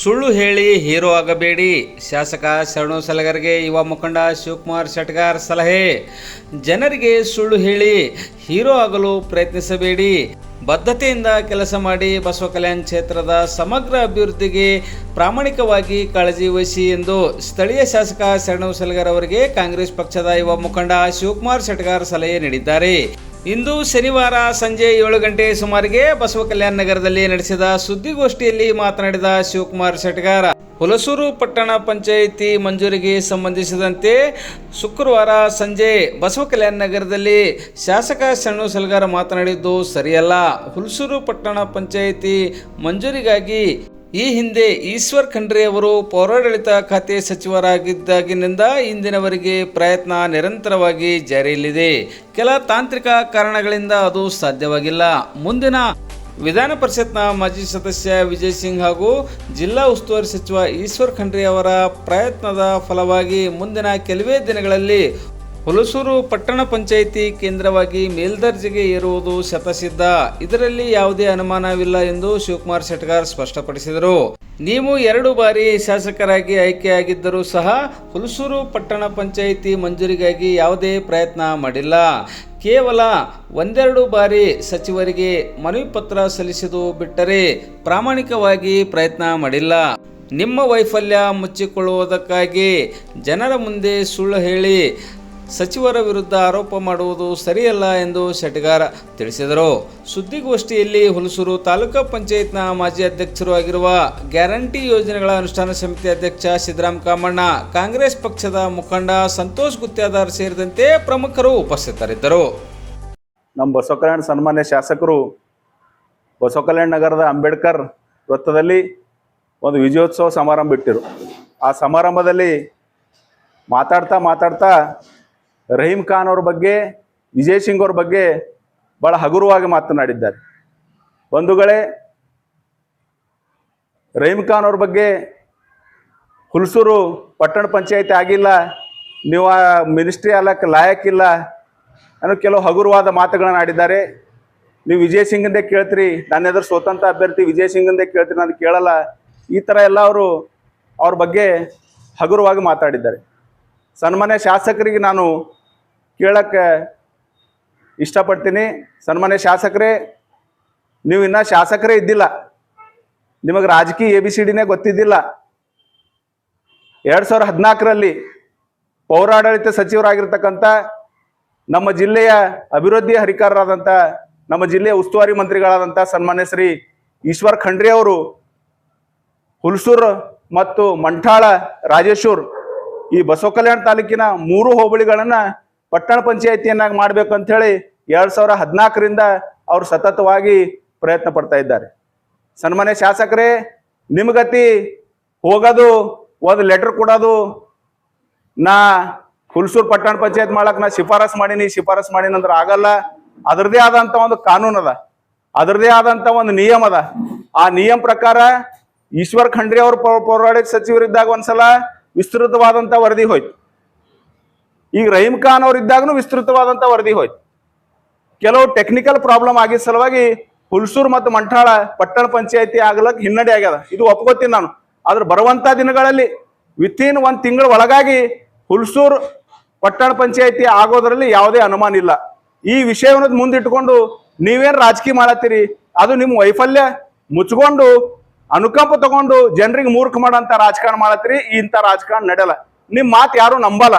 ಸುಳ್ಳು ಹೇಳಿ ಹೀರೋ ಆಗಬೇಡಿ. ಶಾಸಕ ಶರಣು ಸಲಗರ್ಗೆ ಯುವ ಮುಖಂಡ ಶಿವಕುಮಾರ್ ಶೆಟ್ಗಾರ್ ಸಲಹೆ. ಜನರಿಗೆ ಸುಳ್ಳು ಹೇಳಿ ಹೀರೋ ಆಗಲು ಪ್ರಯತ್ನಿಸಬೇಡಿ. ಬದ್ಧತೆಯಿಂದ ಕೆಲಸ ಮಾಡಿ ಬಸವ ಕಲ್ಯಾಣ ಕ್ಷೇತ್ರದ ಸಮಗ್ರ ಅಭಿವೃದ್ಧಿಗೆ ಪ್ರಾಮಾಣಿಕವಾಗಿ ಕಾಳಜಿ ವಹಿಸಿ ಎಂದು ಸ್ಥಳೀಯ ಶಾಸಕ ಶರಣು ಸಲಗರ್ ಅವರಿಗೆ ಕಾಂಗ್ರೆಸ್ ಪಕ್ಷದ ಯುವ ಮುಖಂಡ ಶಿವಕುಮಾರ್ ಶೆಟ್ಗಾರ್ ಸಲಹೆ ನೀಡಿದ್ದಾರೆ. ಇಂದು ಶನಿವಾರ ಸಂಜೆ ಏಳು ಗಂಟೆ ಸುಮಾರಿಗೆ ಬಸವ ಕಲ್ಯಾಣ ನಗರದಲ್ಲಿ ನಡೆಸಿದ ಸುದ್ದಿಗೋಷ್ಠಿಯಲ್ಲಿ ಮಾತನಾಡಿದ ಶಿವಕುಮಾರ್ ಶೆಟ್ಟಗಾರ, ಹುಲಸೂರು ಪಟ್ಟಣ ಪಂಚಾಯಿತಿ ಮಂಜೂರಿಗೆ ಸಂಬಂಧಿಸಿದಂತೆ ಶುಕ್ರವಾರ ಸಂಜೆ ಬಸವ ಕಲ್ಯಾಣ ನಗರದಲ್ಲಿ ಶಾಸಕ ಶರಣು ಸಲ್ಗಾರ ಮಾತನಾಡಿದ್ದು ಸರಿಯಲ್ಲ. ಹುಲಸೂರು ಪಟ್ಟಣ ಪಂಚಾಯಿತಿ ಮಂಜೂರಿಗಾಗಿ ಈ ಹಿಂದೆ ಈಶ್ವರ್ ಖಂಡ್ರೆ ಅವರು ಪೌರಾಡಳಿತ ಖಾತೆ ಸಚಿವರಾಗಿದ್ದಾಗಿನಿಂದ ಇಂದಿನವರೆಗೆ ಪ್ರಯತ್ನ ನಿರಂತರವಾಗಿ ಜಾರಿಯಲ್ಲಿದೆ. ಕೆಲ ತಾಂತ್ರಿಕ ಕಾರಣಗಳಿಂದ ಅದು ಸಾಧ್ಯವಾಗಿಲ್ಲ. ಮುಂದಿನ ವಿಧಾನ ಪರಿಷತ್ನ ಮಾಜಿ ಸದಸ್ಯ ವಿಜಯ್ ಸಿಂಗ್ ಹಾಗೂ ಜಿಲ್ಲಾ ಉಸ್ತುವಾರಿ ಸಚಿವ ಈಶ್ವರ್ ಖಂಡ್ರೆ ಅವರ ಪ್ರಯತ್ನದ ಫಲವಾಗಿ ಮುಂದಿನ ಕೆಲವೇ ದಿನಗಳಲ್ಲಿ ಹುಲಸೂರು ಪಟ್ಟಣ ಪಂಚಾಯಿತಿ ಕೇಂದ್ರವಾಗಿ ಮೇಲ್ದರ್ಜೆಗೆ ಏರುವುದು ಶತಸಿದ್ಧ. ಇದರಲ್ಲಿ ಯಾವುದೇ ಅನುಮಾನವಿಲ್ಲ ಎಂದು ಶಿವಕುಮಾರ್ ಶೆಟ್ಗಾರ್ ಸ್ಪಷ್ಟಪಡಿಸಿದರು. ನೀವು ಎರಡು ಬಾರಿ ಶಾಸಕರಾಗಿ ಆಯ್ಕೆಯಾಗಿದ್ದರೂ ಸಹ ಹುಲಸೂರು ಪಟ್ಟಣ ಪಂಚಾಯಿತಿ ಮಂಜೂರಿಗಾಗಿ ಯಾವುದೇ ಪ್ರಯತ್ನ ಮಾಡಿಲ್ಲ. ಕೇವಲ ಒಂದೆರಡು ಬಾರಿ ಸಚಿವರಿಗೆ ಮನವಿ ಪತ್ರ ಸಲ್ಲಿಸಿದು ಬಿಟ್ಟರೆ ಪ್ರಾಮಾಣಿಕವಾಗಿ ಪ್ರಯತ್ನ ಮಾಡಿಲ್ಲ. ನಿಮ್ಮ ವೈಫಲ್ಯ ಮುಚ್ಚಿಕೊಳ್ಳುವುದಕ್ಕಾಗಿ ಜನರ ಮುಂದೆ ಸುಳ್ಳು ಹೇಳಿ ಸಚಿವರ ವಿರುದ್ಧ ಆರೋಪ ಮಾಡುವುದು ಸರಿಯಲ್ಲ ಎಂದು ಶೆಟ್ಗಾರ ತಿಳಿಸಿದರು. ಸುದ್ದಿಗೋಷ್ಠಿಯಲ್ಲಿ ಹುಲಸೂರು ತಾಲೂಕಾ ಪಂಚಾಯತ್ನ ಮಾಜಿ ಅಧ್ಯಕ್ಷರು ಆಗಿರುವ ಗ್ಯಾರಂಟಿ ಯೋಜನೆಗಳ ಅನುಷ್ಠಾನ ಸಮಿತಿ ಅಧ್ಯಕ್ಷ ಸಿದ್ದರಾಮ್ ಕಾಮಣ್ಣ, ಕಾಂಗ್ರೆಸ್ ಪಕ್ಷದ ಮುಖಂಡ ಸಂತೋಷ್ ಗುತ್ತಾದಾರ್ ಸೇರಿದಂತೆ ಪ್ರಮುಖರು ಉಪಸ್ಥಿತರಿದ್ದರು. ನಮ್ಮ ಬಸವ ಕಲ್ಯಾಣ ಸನ್ಮಾನ್ಯ ಶಾಸಕರು ಬಸವ ಕಲ್ಯಾಣ ನಗರದ ಅಂಬೇಡ್ಕರ್ ವೃತ್ತದಲ್ಲಿ ಒಂದು ವಿಜಯೋತ್ಸವ ಸಮಾರಂಭ ಇಟ್ಟಿರು. ಆ ಸಮಾರಂಭದಲ್ಲಿ ಮಾತಾಡ್ತಾ ಮಾತಾಡ್ತಾ ರಹೀಂ ಖಾನ್ ಅವ್ರ ಬಗ್ಗೆ, ವಿಜಯ್ ಸಿಂಗ್ ಅವ್ರ ಬಗ್ಗೆ ಬಹಳ ಹಗುರವಾಗಿ ಮಾತನಾಡಿದ್ದಾರೆ. ಬಂಧುಗಳೇ, ರಹೀಂ ಖಾನ್ ಅವ್ರ ಬಗ್ಗೆ ಹುಲ್ಸೂರು ಪಟ್ಟಣ ಪಂಚಾಯತಿ ಆಗಿಲ್ಲ, ನೀವು ಆ ಮಿನಿಸ್ಟ್ರಿ ಅಲ್ಲಕ್ಕೆ ಲಾಯಕ್ಕಿಲ್ಲ ಅನ್ನೋ ಕೆಲವು ಹಗುರವಾದ ಮಾತುಗಳನ್ನು ಆಡಿದ್ದಾರೆ. ನೀವು ವಿಜಯ್ ಸಿಂಗಂದೇ ಕೇಳ್ತೀರಿ, ನನ್ನ ಎದುರು ಸ್ವತಂತ್ರ ಅಭ್ಯರ್ಥಿ ವಿಜಯ್ ಸಿಂಗಂದೇ ಕೇಳ್ತೀರಿ ನಾನು ಕೇಳಲ್ಲ. ಈ ಥರ ಎಲ್ಲ ಅವರು ಅವ್ರ ಬಗ್ಗೆ ಹಗುರವಾಗಿ ಮಾತಾಡಿದ್ದಾರೆ. ಸನ್ಮಾನ್ಯ ಶಾಸಕರಿಗೆ ನಾನು ಕೇಳಕ್ಕೆ ಇಷ್ಟಪಡ್ತೀನಿ. ಸನ್ಮಾನ್ಯ ಶಾಸಕರೇ, ನೀವು ಇನ್ನೂ ಶಾಸಕರೇ ಇದ್ದಿಲ್ಲ. ನಿಮಗೆ ರಾಜಕೀಯ ಎ ಬಿ ಸಿ ಡಿನೇ ಗೊತ್ತಿದ್ದಿಲ್ಲ. ಎರಡು ಸಾವಿರದ ಹದಿನಾಲ್ಕರಲ್ಲಿ ಪೌರಾಡಳಿತ ಸಚಿವರಾಗಿರ್ತಕ್ಕಂಥ ನಮ್ಮ ಜಿಲ್ಲೆಯ ಅಭಿವೃದ್ಧಿ ಹರಿಕಾರರಾದಂಥ, ನಮ್ಮ ಜಿಲ್ಲೆಯ ಉಸ್ತುವಾರಿ ಮಂತ್ರಿಗಳಾದಂಥ ಸನ್ಮಾನ್ಯ ಶ್ರೀ ಈಶ್ವರ್ ಖಂಡ್ರಿ ಅವರು ಹುಲ್ಸೂರು ಮತ್ತು ಮಂಠಾಳ ರಾಜೇಶ್ವರ್ ಈ ಬಸವ ಕಲ್ಯಾಣ ತಾಲೂಕಿನ ಮೂರು ಹೋಬಳಿಗಳನ್ನ ಪಟ್ಟಣ ಪಂಚಾಯತಿಯನ್ನಾಗಿ ಮಾಡಬೇಕು ಅಂತ ಹೇಳಿ ಎರಡ್ ಸಾವಿರ ಹದಿನಾಲ್ಕರಿಂದ ಅವರು ಸತತವಾಗಿ ಪ್ರಯತ್ನ ಪಡ್ತಾ ಇದ್ದಾರೆ. ಸನ್ಮಾನ್ಯ ಶಾಸಕರೇ ನಿಮ್ಗತಿ ಹೋಗೋದು, ಒಂದು ಲೆಟರ್ ಕೊಡೋದು, ನಾ ಹುಲ್ಸೂರು ಪಟ್ಟಣ ಪಂಚಾಯತ್ ಮಾಡಕ್ ನಾ ಶಿಫಾರಸ್ ಮಾಡೀನಿ ಶಿಫಾರಸ್ ಮಾಡೀನಿ ಅಂದ್ರೆ ಆಗಲ್ಲ. ಅದರದೇ ಆದಂತ ಒಂದು ಕಾನೂನು ಅದ. ಅದರದೇ ಆದಂತ ಒಂದು ನಿಯಮ ಅದ. ಆ ನಿಯಮ ಪ್ರಕಾರ ಈಶ್ವರ್ ಖಂಡ್ರೆ ಅವರು ಪೌರಾಡಳಿತ ಸಚಿವರಿದ್ದಾಗ ಒಂದ್ಸಲ ವಿಸ್ತೃತವಾದಂತ ವರದಿ ಹೋಯ್ತು. ಈಗ ರಹೀಮ್ ಖಾನ್ ಅವರು ಇದ್ದಾಗನು ವಿಸ್ತೃತವಾದಂತ ವರದಿ ಹೋಯ್ತು. ಕೆಲವು ಟೆಕ್ನಿಕಲ್ ಪ್ರಾಬ್ಲಮ್ ಆಗಿದ್ದ ಸಲುವಾಗಿ ಹುಲ್ಸೂರ್ ಮತ್ತು ಮಂಠಾಳ ಪಟ್ಟಣ ಪಂಚಾಯತಿ ಆಗ್ಲಕ್ ಹಿನ್ನಡೆ ಆಗ್ಯದ. ಇದು ಒಪ್ಕೋತೀನಿ ನಾನು. ಆದ್ರೆ ಬರುವಂತ ದಿನಗಳಲ್ಲಿ ವಿತಿನ್ ಒಂದು ತಿಂಗಳ ಒಳಗಾಗಿ ಹುಲ್ಸೂರ್ ಪಟ್ಟಣ ಪಂಚಾಯತಿ ಆಗೋದ್ರಲ್ಲಿ ಯಾವುದೇ ಅನುಮಾನ ಇಲ್ಲ. ಈ ವಿಷಯವನ್ನು ಮುಂದಿಟ್ಕೊಂಡು ನೀವೇನ್ ರಾಜಕೀಯ ಮಾಡತ್ತೀರಿ? ಅದು ನಿಮ್ಮ ವೈಫಲ್ಯ. ಮುಚ್ಕೊಂಡು ಅನುಕಂಪ ತಗೊಂಡು ಜನರಿಗೆ ಮೂರ್ಖ ಮಾಡಂತ ರಾಜಕಾರಣ ಮಾಡತ್ರಿ ಇಂಥ ರಾಜಕಾರಣ ನಡೆಯಲ್ಲ. ನಿಮ್ ಮಾತು ಯಾರು ನಂಬಲ್ಲ.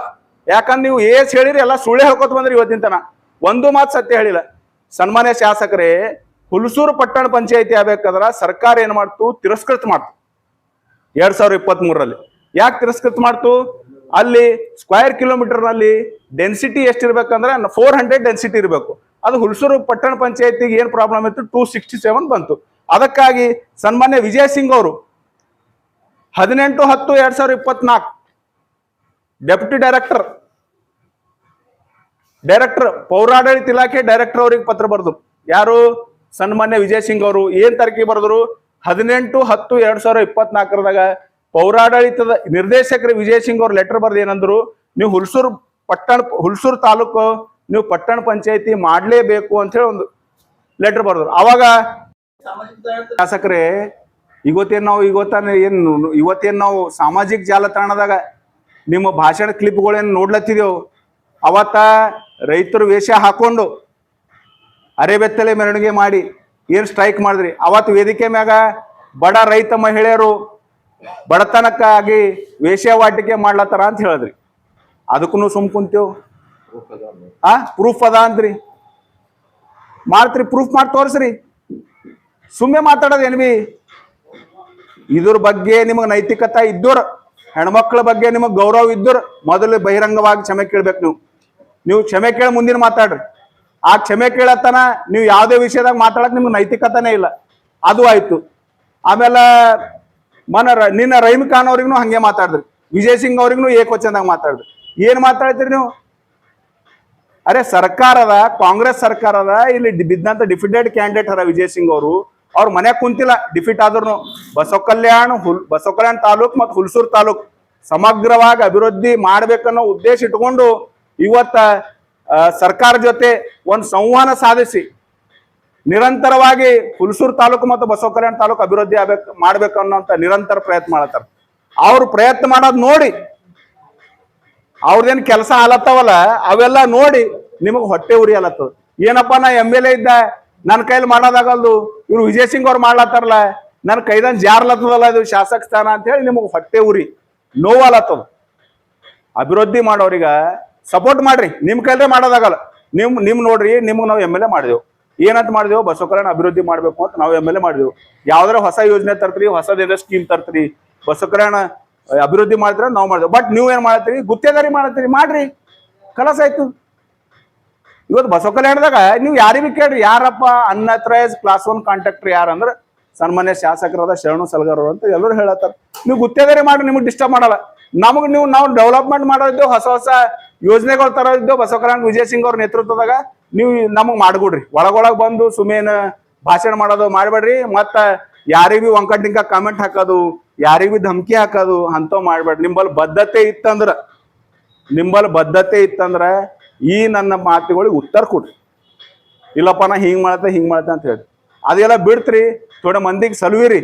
ಯಾಕಂದ್ರೆ ನೀವು ಏಸ್ ಹೇಳಿರಿ, ಎಲ್ಲ ಸುಳ್ಳೆ ಹೇಳ್ಕೊತ ಬಂದ್ರಿ ಇವತ್ತಿನ ತನ. ಒಂದು ಮಾತು ಸತ್ಯ ಹೇಳಿಲ್ಲ. ಸನ್ಮಾನ್ಯ ಶಾಸಕರೇ, ಹುಲಸೂರು ಪಟ್ಟಣ ಪಂಚಾಯತಿ ಆಗ್ಬೇಕಾದ್ರ ಸರ್ಕಾರ ಏನ್ ಮಾಡ್ತು? ತಿರಸ್ಕೃತ ಮಾಡ್ತು. ಎರಡ್ ಸಾವಿರದ ಇಪ್ಪತ್ತ್ ಮೂರರಲ್ಲಿ ಯಾಕೆ ತಿರಸ್ಕೃತ ಮಾಡ್ತು? ಅಲ್ಲಿ ಸ್ಕ್ವೇರ್ ಕಿಲೋಮೀಟರ್ನಲ್ಲಿ ಡೆನ್ಸಿಟಿ ಎಷ್ಟಿರ್ಬೇಕಂದ್ರೆ ಫೋರ್ ಹಂಡ್ರೆಡ್ ಡೆನ್ಸಿಟಿ ಇರಬೇಕು. ಅದು ಹುಲಸೂರು ಪಟ್ಟಣ ಪಂಚಾಯತಿಗೆ ಏನ್ ಪ್ರಾಬ್ಲಮ್ ಇತ್ತು? ಟೂ ಸಿಕ್ಸ್ಟಿ ಸೆವೆನ್ ಬಂತು. ಅದಕ್ಕಾಗಿ ಸನ್ಮಾನ್ಯ ವಿಜಯ್ ಸಿಂಗ್ ಅವರು ಹದಿನೆಂಟು ಹತ್ತು ಎರಡ್ ಸಾವಿರದ ಇಪ್ಪತ್ನಾಲ್ಕು ಡೆಪ್ಯೂಟಿ ಡೈರೆಕ್ಟರ್ ಡೈರೆಕ್ಟರ್, ಪೌರಾಡಳಿತ ಇಲಾಖೆ ಡೈರೆಕ್ಟರ್ ಅವರಿಗೆ ಪತ್ರ ಬರೆದ್ರು ಯಾರು? ಸನ್ಮಾನ್ಯ ವಿಜಯ್ ಸಿಂಗ್ ಅವರು. ಏನ್ ತರಕಿ ಬರೆದ್ರು? ಹದಿನೆಂಟು ಹತ್ತು ಎರಡ್ ಸಾವಿರದ ಇಪ್ಪತ್ನಾಲ್ಕರದಾಗ ಪೌರಾಡಳಿತದ ನಿರ್ದೇಶಕರು ವಿಜಯ್ ಸಿಂಗ್ ಅವ್ರ ಲೆಟರ್ ಬರೆದು ಏನಂದ್ರು? ನೀವು ಹುಲ್ಸೂರು ಪಟ್ಟಣ, ಹುಲ್ಸೂರ್ ತಾಲೂಕು, ನೀವು ಪಟ್ಟಣ ಪಂಚಾಯತಿ ಮಾಡಲೇಬೇಕು ಅಂತ ಹೇಳಿ ಒಂದು ಲೆಟರ್ ಬರೆದ್ರು. ಅವಾಗ ಶಾಸಕರೇ, ಇವತ್ತೇನ್ ನಾವು ಇವತ್ತಾನೆ ಏನು ಇವತ್ತೇನ್ ನಾವು ಸಾಮಾಜಿಕ ಜಾಲತಾಣದಾಗ ನಿಮ್ಮ ಭಾಷಣ ಕ್ಲಿಪ್ಗಳೇನು ನೋಡ್ಲತ್ತಿದೆವು? ಅವತ್ತ ರೈತರು ವೇಷ ಹಾಕೊಂಡು ಅರೆಬೆತ್ತಲೆ ಮೆರವಣಿಗೆ ಮಾಡಿ ಏನ್ ಸ್ಟ್ರೈಕ್ ಮಾಡಿದ್ರಿ? ಅವತ್ತು ವೇದಿಕೆ ಮ್ಯಾಗ ಬಡ ರೈತ ಮಹಿಳೆಯರು ಬಡತನಕ್ಕಾಗಿ ವೇಶ್ಯಾವಾಟಿಕೆ ಮಾಡ್ಲತ್ತಾರ ಅಂತ ಹೇಳಿದ್ರಿ. ಅದಕ್ಕೂ ಸುಮ್ ಕುಂತೇವು. ಆ ಪ್ರೂಫ್ ಅದ ಅಂದ್ರಿ. ಮಾಡ್ತ್ರಿ ಪ್ರೂಫ್ ಮಾಡಿ ತೋರಿಸ್ರಿ. ಸುಮ್ಮನೆ ಮಾತಾಡೋದು ಏನ್ ಬಿ? ಇದ್ರ ಬಗ್ಗೆ ನಿಮಗೆ ನೈತಿಕತೆ ಇದ್ದರು, ಹೆಣ್ಮಕ್ಳ ಬಗ್ಗೆ ನಿಮಗೆ ಗೌರವ ಇದ್ದರು ಮೊದಲು ಬಹಿರಂಗವಾಗಿ ಕ್ಷಮೆ ಕೇಳ್ಬೇಕು ನೀವು. ನೀವು ಕ್ಷಮೆ ಕೇಳಿ ಮುಂದಿನ ಮಾತಾಡ್ರಿ. ಆ ಕ್ಷಮೆ ಕೇಳತ್ತನ ನೀವು ಯಾವುದೇ ವಿಷಯದಾಗ ಮಾತಾಡಕ್ ನಿಮ್ಗೆ ನೈತಿಕತೆನೇ ಇಲ್ಲ. ಅದು ಆಯ್ತು. ಆಮೇಲೆ ಮನ ನಿನ್ನ ರಹೀಮ್ ಖಾನ್ ಅವ್ರಿಗೂ ಹಂಗೆ ಮಾತಾಡಿದ್ರಿ. ವಿಜಯ್ ಸಿಂಗ್ ಅವ್ರಿಗೂ ಏಕವಚನದಾಗ ಮಾತಾಡಿದ್ರಿ. ಏನ್ ಮಾತಾಡ್ತೀರಿ ನೀವು? ಅರೆ ಸರ್ಕಾರದ, ಕಾಂಗ್ರೆಸ್ ಸರ್ಕಾರದ, ಇಲ್ಲಿ ಬಿದ್ದಂತ ಡಿಫಿಟೆಡ್ ಕ್ಯಾಂಡಿಡೇಟ್ ಅರ ವಿಜಯ್ ಸಿಂಗ್ ಅವರು ಅವ್ರ ಮನ್ಯಾಗ ಕುಂತಿಲ್ಲ ಡಿಫೀಟ್ ಆದ್ರೂ ಬಸವ ಕಲ್ಯಾಣ ಹುಲ್ ಬಸವ ಕಲ್ಯಾಣ ತಾಲೂಕ್ ಮತ್ತು ಹುಲ್ಸೂರ್ ತಾಲೂಕ್ ಸಮಗ್ರವಾಗಿ ಅಭಿವೃದ್ಧಿ ಮಾಡ್ಬೇಕನ್ನೋ ಉದ್ದೇಶ ಇಟ್ಕೊಂಡು ಇವತ್ತ ಸರ್ಕಾರ ಜೊತೆ ಒಂದು ಸಂವಹನ ಸಾಧಿಸಿ, ನಿರಂತರವಾಗಿ ಹುಲ್ಸೂರ್ ತಾಲೂಕು ಮತ್ತು ಬಸವ ಕಲ್ಯಾಣ ತಾಲೂಕು ಅಭಿವೃದ್ಧಿ ಆಗ್ಬೇಕು ಮಾಡ್ಬೇಕು ನಿರಂತರ ಪ್ರಯತ್ನ ಮಾಡತ್ತಾರ. ಅವ್ರು ಪ್ರಯತ್ನ ಮಾಡೋದು ನೋಡಿ, ಅವ್ರದೇನ್ ಕೆಲಸ ಆಲತ್ತವಲ್ಲ ಅವೆಲ್ಲ ನೋಡಿ ನಿಮಗೆ ಹೊಟ್ಟೆ ಉರಿ ಆಲತ್ತದ ಏನಪ್ಪ ನಾ ಎಂ ಎಲ್ ಎ ಇದ್ದ ನನ್ನ ಕೈಲಿ ಮಾಡೋದಾಗಲ್ದು ಇವ್ರು ವಿಜಯ್ ಸಿಂಗ್ ಅವ್ರು ಮಾಡ್ಲತ್ತಾರಲ್ಲ, ನನ್ನ ಕೈದಂದ್ ಜಾರ್ಲತ್ತದಲ್ಲ ಇದು ಶಾಸಕ ಸ್ಥಾನ ಅಂತ ಹೇಳಿ ನಿಮಗೆ ಹೊಟ್ಟೆ ಉರಿ, ನೋವಾಲತ್ತದ. ಅಭಿವೃದ್ಧಿ ಮಾಡೋರಿಗ ಸಪೋರ್ಟ್ ಮಾಡ್ರಿ, ನಿಮ್ ಕೈಲೇ ಮಾಡೋದಾಗಲ್ಲ. ನಿಮ್ ನಿಮ್ ನೋಡ್ರಿ, ನಿಮ್ಗೆ ನಾವು ಎಂ ಎಲ್ ಎ ಮಾಡಿದೆವು. ಏನಂತ ಮಾಡಿದೆವು? ಬಸವ ಕಲ್ಯಾಣ ಅಭಿವೃದ್ಧಿ ಮಾಡ್ಬೇಕು ಅಂತ ನಾವು ಎಂ ಎಲ್ ಎ ಮಾಡಿದೆವು. ಯಾವ್ದಾರ ಹೊಸ ಯೋಜನೆ ತರ್ತೀರಿ, ಹೊಸದೇನೋ ಸ್ಕೀಮ್ ತರ್ತೀರಿ ಬಸವ ಕಲ್ಯಾಣ ಅಭಿವೃದ್ಧಿ ಮಾಡಿದ್ರೆ ನಾವು ಮಾಡಿದೆವು. ಬಟ್ ನೀವು ಏನ್ ಮಾಡತ್ತೀರಿ? ಗುತ್ತೇದಾರಿ ಮಾಡ್ತೀರಿ ಮಾಡ್ರಿ. ಕಲಸ ಆಯ್ತು. ಇವತ್ತು ಬಸವ ಕಲ್ಯಾಣದಾಗ ನೀವು ಯಾರಿಗೆ ಕೇಳ್ರಿ, ಯಾರಪ್ಪ ಅನ್ಅಥರೈಸ್ ಕ್ಲಾಸ್ ಒನ್ ಕಾಂಟ್ರಾಕ್ಟರ್ ಅಂದ್ರೆ ಸನ್ಮಾನ್ಯ ಶಾಸಕರಾದ ಶರಣು ಸಲಗರು ಅಂತ ಎಲ್ಲರೂ ಹೇಳತ್ತಾರ. ನೀವು ಗುತ್ತೇದಾರಿ ಮಾಡಿ ನಿಮಗೆ ಡಿಸ್ಟರ್ಬ್ ಮಾಡಲ್ಲ. ನಮಗೆ ನೀವು, ನಾವು ಡೆವಲಪ್ಮೆಂಟ್ ಮಾಡೋದಿದ್ದೇವೆ ಹೊಸ ಹೊಸ ಯೋಜನೆಗಳು ತರೋದಿದ್ದೇವೆ ಬಸವ ಕಲ್ಯಾಣ ವಿಜಯ್ ಸಿಂಗ್ ಅವ್ರ ನೇತೃತ್ವದಾಗ ನೀವು ನಮಗೆ ಮಾಡ್ಕೊಡ್ರಿ. ಒಳಗೊಳಗ್ ಬಂದು ಸುಮೇನ ಭಾಷಣ ಮಾಡೋದು ಮಾಡಬೇಡ್ರಿ, ಮತ್ತ ಯಾರಿಗೂ ಬಿ ಒಂಕಟ್ಟಿಂಕ ಕಾಮೆಂಟ್ ಹಾಕೋದು, ಯಾರಿಗೂ ಧಮಕಿ ಹಾಕೋದು ಅಂತವ್ ಮಾಡ್ಬೇಡ್ರಿ. ನಿಂಬಲ್ಲಿ ಬದ್ಧತೆ ಇತ್ತಂದ್ರ, ನಿಂಬಲ್ಲಿ ಬದ್ಧತೆ ಇತ್ತಂದ್ರ ಈ ನನ್ನ ಮಾತುಗಳಿಗೆ ಉತ್ತರ ಕೊಡ್ರಿ. ಇಲ್ಲಪ್ಪ ನಾ ಹಿಂಗೆ ಮಾಡತ್ತೆ ಹಿಂಗೆ ಮಾಡತ್ತೆ ಅಂತ ಹೇಳಿ ಅದೆಲ್ಲ ಬಿಡ್ತ್ರಿ, ಥೋಡೆ ಮಂದಿಗೆ ಸಲುವಿರಿ.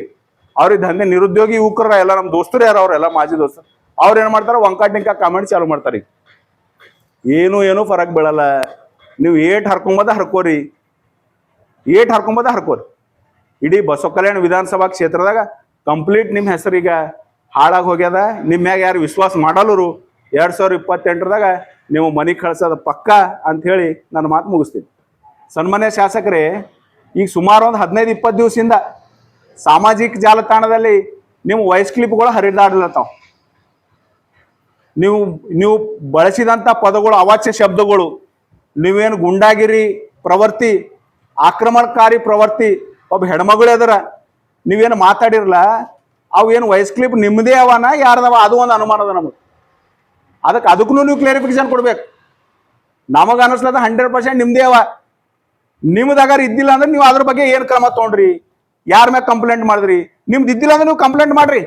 ಅವ್ರಿಗೆ ದಂಧೆ ನಿರುದ್ಯೋಗಿ ಯುವಕರ ಎಲ್ಲ ನಮ್ಮ ದೋಸ್ತರು ಯಾರು, ಅವರೆಲ್ಲ ಮಾಜಿ ದೋಸ್ತರು. ಅವ್ರು ಏನು ಮಾಡ್ತಾರೆ ಒಂಕಾಟಿಂಕ ಕಾಮೆಂಟ್ ಚಾಲು ಮಾಡ್ತಾರೆ ಈಗ. ಏನು ಏನು ಫರಕ್ ಬೀಳಲ್ಲ. ನೀವು ಏಟ್ ಹರ್ಕೊಂಬದ ಹರ್ಕೋರಿ. ಏಟ್ ಹರ್ಕೊಂಬದ ಹರ್ಕೋರಿ. ಇಡೀ ಬಸವ ಕಲ್ಯಾಣ ವಿಧಾನಸಭಾ ಕ್ಷೇತ್ರದಾಗ ಕಂಪ್ಲೀಟ್ ನಿಮ್ಮ ಹೆಸರಿಗ ಹಾಳಾಗಿ ಹೋಗ್ಯದ. ನಿಮ್ಮ ಮ್ಯಾಗ ಯಾರು ವಿಶ್ವಾಸ ಮಾಡಲ್ಲರು. ಎರಡು ಸಾವಿರ ಇಪ್ಪತ್ತೆಂಟರದಾಗ ನೀವು ಮನೆ ಕಳ್ಸೋದು ಪಕ್ಕ ಅಂತ ಹೇಳಿ ನನ್ನ ಮಾತು ಮುಗಿಸ್ತೀನಿ. ಸನ್ಮಾನ್ಯ ಶಾಸಕರೇ, ಈಗ ಸುಮಾರು ಒಂದು ಹದಿನೈದು, ಇಪ್ಪತ್ತು ದಿವಸದಿಂದ ಸಾಮಾಜಿಕ ಜಾಲತಾಣದಲ್ಲಿ ನಿಮ್ಮ ವಾಯ್ಸ್ ಕ್ಲಿಪ್ಗಳು ಹರಿದಾಡ್ಲತ್ತಾವ. ನೀವು ನೀವು ಬಳಸಿದಂಥ ಪದಗಳು, ಅವಾಚ್ಯ ಶಬ್ದಗಳು, ನೀವೇನು ಗುಂಡಾಗಿರಿ ಪ್ರವೃತ್ತಿ ಆಕ್ರಮಣಕಾರಿ ಪ್ರವೃತ್ತಿ ಒಬ್ಬ ಹೆಣ್ಮಗಳು ಅದರ ನೀವೇನು ಮಾತಾಡಿರಲ್ಲ ಅವು ಏನು ವಾಯ್ಸ್ ಕ್ಲಿಪ್ ನಿಮ್ಮದೇ ಅವನ? ಯಾರದವ? ಅದು ಒಂದು ಅನುಮಾನದ ನಮಗೆ. ಅದಕ್ಕೆ ಅದಕ್ಕೂ ನೀವು ಕ್ಲಾರಿಫಿಕೇಶನ್ ಕೊಡ್ಬೇಕು. ನಮಗ ಅನಿಸ್ಲದ ಹಂಡ್ರೆಡ್ ಪರ್ಸೆಂಟ್ ನಿಮ್ದೇ ಅವ. ನಿಮ್ದಾಗಾರ ಇದ್ದಿಲ್ಲ ಅಂದ್ರೆ ನೀವು ಅದ್ರ ಬಗ್ಗೆ ಏನು ಕ್ರಮ ತೊಗೊಂಡ್ರಿ? ಯಾರ ಮ್ಯಾಗ ಕಂಪ್ಲೇಂಟ್ ಮಾಡಿದ್ರಿ? ನಿಮ್ದು ಇದ್ದಿಲ್ಲ ಅಂದ್ರೆ ನೀವು ಕಂಪ್ಲೇಂಟ್ ಮಾಡ್ರಿ.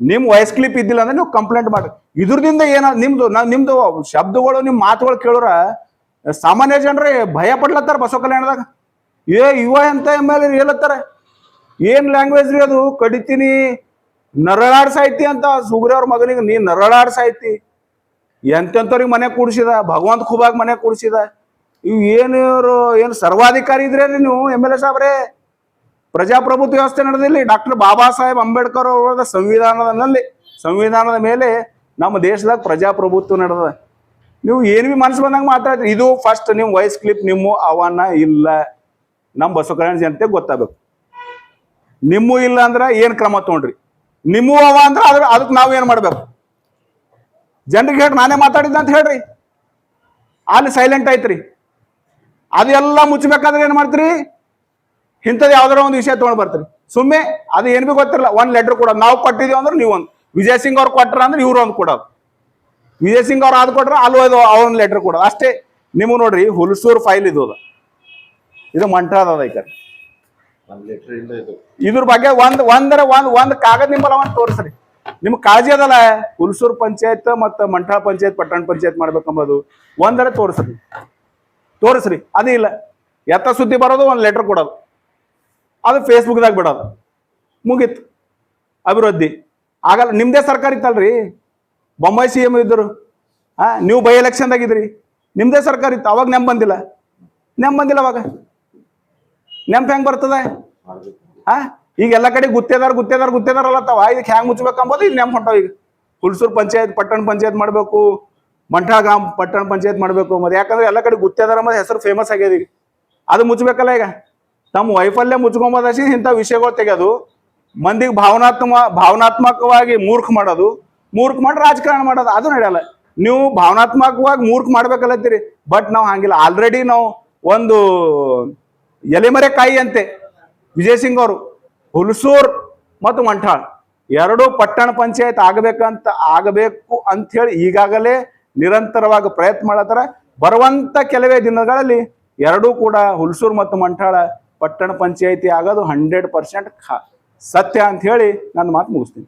ನಿಮ್ ವಾಯ್ಸ್ ಕ್ಲಿಪ್ ಇದ್ದಿಲ್ಲ ಅಂದ್ರೆ ನೀವು ಕಂಪ್ಲೇಂಟ್ ಮಾಡ್ರಿ. ಇದ್ರದಿಂದ ಏನ ನಿಮ್ದು ನಿಮ್ದು ಶಬ್ದಗಳು, ನಿಮ್ ಮಾತುಗಳು ಕೇಳೋರ ಸಾಮಾನ್ಯ ಜನರೇ ಭಯ ಪಡ್ಲತ್ತಾರ ಬಸವ ಕಲ್ಯಾಣದಾಗ. ಏ, ಇವ ಅಂತ ಎಂಬ ಹೇಳತ್ತಾರ? ಏನ್ ಲ್ಯಾಂಗ್ವೇಜ್ ರೀ ಅದು? ಕಡಿತೀನಿ. ನರಳಾಡ್ ಸಾಯ್ತಿ ಅಂತ ಸುಗ್ರಿ ಅವ್ರ ಮಗನಿಗೆ, ನೀ ನರಳಾಡ್ ಸಾಯ್ತಿ ಎಂತೆಂಥವ್ರಿಗೆ ಮನೆ ಕೂಡಿಸಿದ? ಭಗವಂತ ಖುಬಾಗ್ ಮನೆ ಕೂಡಿಸಿದ. ಇವು ಏನು ಏನು ಸರ್ವಾಧಿಕಾರಿ ಇದ್ರೆ ನೀವು, ಎಂ ಎಲ್ ಎ ಪ್ರಜಾಪ್ರಭುತ್ವ ವ್ಯವಸ್ಥೆ ನಡೆದಿಲ್ಲ, ಡಾಕ್ಟರ್ ಬಾಬಾ ಸಾಹೇಬ್ ಅಂಬೇಡ್ಕರ್ ಅವರ ಸಂವಿಧಾನದಲ್ಲಿ, ಸಂವಿಧಾನದ ಮೇಲೆ ನಮ್ಮ ದೇಶದಾಗ ಪ್ರಜಾಪ್ರಭುತ್ವ ನಡೆದ ನೀವು ಏನು ಭೀ ಮನಸ್ಸು ಬಂದಂಗೆ ಮಾತಾಡ್ತೀರಿ. ಇದು ಫಸ್ಟ್ ನಿಮ್ಮ ವಾಯ್ಸ್ ಕ್ಲಿಪ್ ನಿಮ್ಮ ಅವನ ಇಲ್ಲ. ನಮ್ಮ ಬಸವ ಕಲ್ಯಾಣ ಜನತೆಗೆ ಗೊತ್ತಾಗಬೇಕು. ನಿಮ್ಮೂ ಇಲ್ಲ ಅಂದ್ರೆ ಏನು ಕ್ರಮ ತೊಗೊಂಡ್ರಿ? ನಿಮ್ಮೂ ಅವ ಅಂದ್ರೆ ಅದ್ರ ಅದಕ್ಕೆ ನಾವು ಏನು ಮಾಡ್ಬೇಕು? ಜನರಿಗೆ ಹೇಳಿ ನಾನೇ ಮಾತಾಡಿದ್ದೆ ಅಂತ ಹೇಳ್ರಿ. ಅಲ್ಲಿ ಸೈಲೆಂಟ್ ಐತ್ರಿ. ಅದೆಲ್ಲ ಮುಚ್ಚಬೇಕಾದ್ರೆ ಏನು ಮಾಡ್ತೀರಿ? ಇಂಥದ್ದು ಯಾವ್ದಾರ ಒಂದು ವಿಷಯ ತೊಗೊಂಡು ಬರ್ತೀರಿ. ಸುಮ್ಮನೆ ಅದು ಏನು ಬಿ ಗೊತ್ತಿರಲ್ಲ, ಒಂದು ಲೆಟರ್ ಕೊಡೋದು ನಾವು ಕೊಟ್ಟಿದ್ದೀವಿ ಅಂದ್ರೆ ನೀವು ಒಂದು. ವಿಜಯ್ ಸಿಂಗ್ ಅವ್ರು ಕೊಟ್ರ ಅಂದ್ರೆ ಇವ್ರು ಒಂದು ಕೊಡೋದು. ವಿಜಯ್ ಸಿಂಗ್ ಅವ್ರು ಅದು ಕೊಟ್ರೆ ಅಲ್ಲಿ ಅದು ಅವ್ರೊಂದು ಲೆಟರ್ ಕೊಡೋದು. ಅಷ್ಟೇ, ನಿಮಗೆ ನೋಡ್ರಿ ಹುಲ್ಸೂರು ಫೈಲ್ ಇದು ಇದು ಮಂಟ್ರಾದ ಅದ. ಇದ್ರ ಬಗ್ಗೆ ಒಂದ್, ಒಂದರ ಒಂದ್ ಒಂದ್ ಕಾಗದ ನಿಂಬಲ್ಲ ಒಂದ್ ತೋರಿಸ್ರಿ. ನಿಮ್ ಕಾಳಜಿ ಅದಲ್ಲ, ಹುಲ್ಸೂರ್ ಪಂಚಾಯತ್ ಮತ್ತ ಮಂಟಳ ಪಂಚಾಯತ್, ಪಟ್ಟಣ ಪಂಚಾಯತ್ ಮಾಡ್ಬೇಕಂಬುದು ಒಂದರ ತೋರಿಸ್ರಿ. ತೋರಿಸ್ರಿ, ಅದೇ ಇಲ್ಲ. ಎತ್ತ ಸುದ್ದಿ ಬರೋದು ಒಂದ್ ಲೆಟರ್ ಕೊಡೋದು. ಅದು ಫೇಸ್ಬುಕ್ದಾಗ ಬಿಡೋದು. ಮುಗೀತು. ಅಭಿವೃದ್ಧಿ. ಆಗಲ್ಲ ನಿಮ್ಮದೇ ಸರ್ಕಾರ ಇತ್ತಲ್ರಿ? ಬೊಂಬೈ ಸಿ ಎಂ ಇದ್ದರು ಹಾಂ ನೀವು ಬೈ ಎಲೆಕ್ಷನ್ದಾಗಿದ್ರಿ ನಿಮ್ಮದೇ ಸರ್ಕಾರ ಇತ್ತು, ಅವಾಗ ನೆಮ್ಮ ಬಂದಿಲ್ಲ ನೆಮ್ಮ ಬಂದಿಲ್ಲ ಅವಾಗ. ನೆಂಪ್ ಹೆಂಗ್ ಬರ್ತದೆ? ಹಾ? ಈಗ ಎಲ್ಲ ಕಡೆ ಗುತ್ತೇದಾರ್ ಗುತ್ತೇದಾರ್ ಗುತ್ತೇದಾರ್ ತಾವ ಇದಕ್ಕೆ ಹ್ಯಾಂಗ್ ಮುಚ್ಚಬೇಕಂಬೋದು ಇಲ್ಲಿ ನೆಂಪ್ ಹೊಂಟಾವ ಈಗ. ಹುಲ್ಸೂರು ಪಂಚಾಯತ್, ಪಟ್ಟಣ ಪಂಚಾಯತ್ ಮಾಡಬೇಕು. ಗ್ರಾಮ ಪಟ್ಟಣ ಪಂಚಾಯತ್ ಮಾಡಬೇಕು ಮತ್ತೆ ಯಾಕಂದ್ರೆ ಎಲ್ಲ ಕಡೆ ಗುತ್ತೇದಾರ ಮತ್ತೆ ಹೆಸರು ಫೇಮಸ್ ಆಗ್ಯದ ಈಗ. ಅದು ಮುಚ್ಚಬೇಕಲ್ಲ ಈಗ. ತಮ್ಮ ವೈಫಲ್ಯ ಮುಚ್ಕೊಂಬೋದಸಿ ಇಂಥ ವಿಷಯಗಳು ತೆಗೆಯೋದು. ಮಂದಿಗೆ ಭಾವನಾತ್ಮ, ಭಾವನಾತ್ಮಕವಾಗಿ ಮೂರ್ಖ ಮಾಡೋದು. ಮೂರ್ಖ ಮಾಡಿ ರಾಜಕಾರಣ ಮಾಡೋದು. ಅದು ನಡೆಯಲ್ಲ. ನೀವು ಭಾವನಾತ್ಮಕವಾಗಿ ಮೂರ್ಖ ಮಾಡ್ಬೇಕಲ್ಲತ್ತೀರಿ. ಬಟ್ ನಾವು ಹಂಗಿಲ್ಲ. ಆಲ್ರೆಡಿ ನಾವು ಒಂದು ಎಲೆಮರೆ ಕಾಯಿ ಅಂತೆ. ವಿಜಯ್ ಸಿಂಗ್ ಅವರು, ಹುಲ್ಸೂರ್ ಮತ್ತು ಮಂಠಾಳ್. ಎರಡೂ ಪಟ್ಟಣ ಪಂಚಾಯತ್ ಆಗಬೇಕಂತ, ಆಗಬೇಕು ಅಂತ ಹೇಳಿ ಈಗಾಗಲೇ ನಿರಂತರವಾಗಿ ಪ್ರಯತ್ನ ಮಾಡತ್ತಾರ. ಬರುವಂತ ಕೆಲವೇ ದಿನಗಳಲ್ಲಿ ಎರಡೂ ಕೂಡ ಹುಲ್ಸೂರು ಮತ್ತು ಮಂಠಾಳ ಪಟ್ಟಣ ಪಂಚಾಯಿತಿ ಆಗೋದು ಹಂಡ್ರೆಡ್ ಪರ್ಸೆಂಟ್ ಸತ್ಯ ಅಂತ ಹೇಳಿ ನನ್ನ ಮಾತು ಮುಗಿಸ್ತೀನಿ.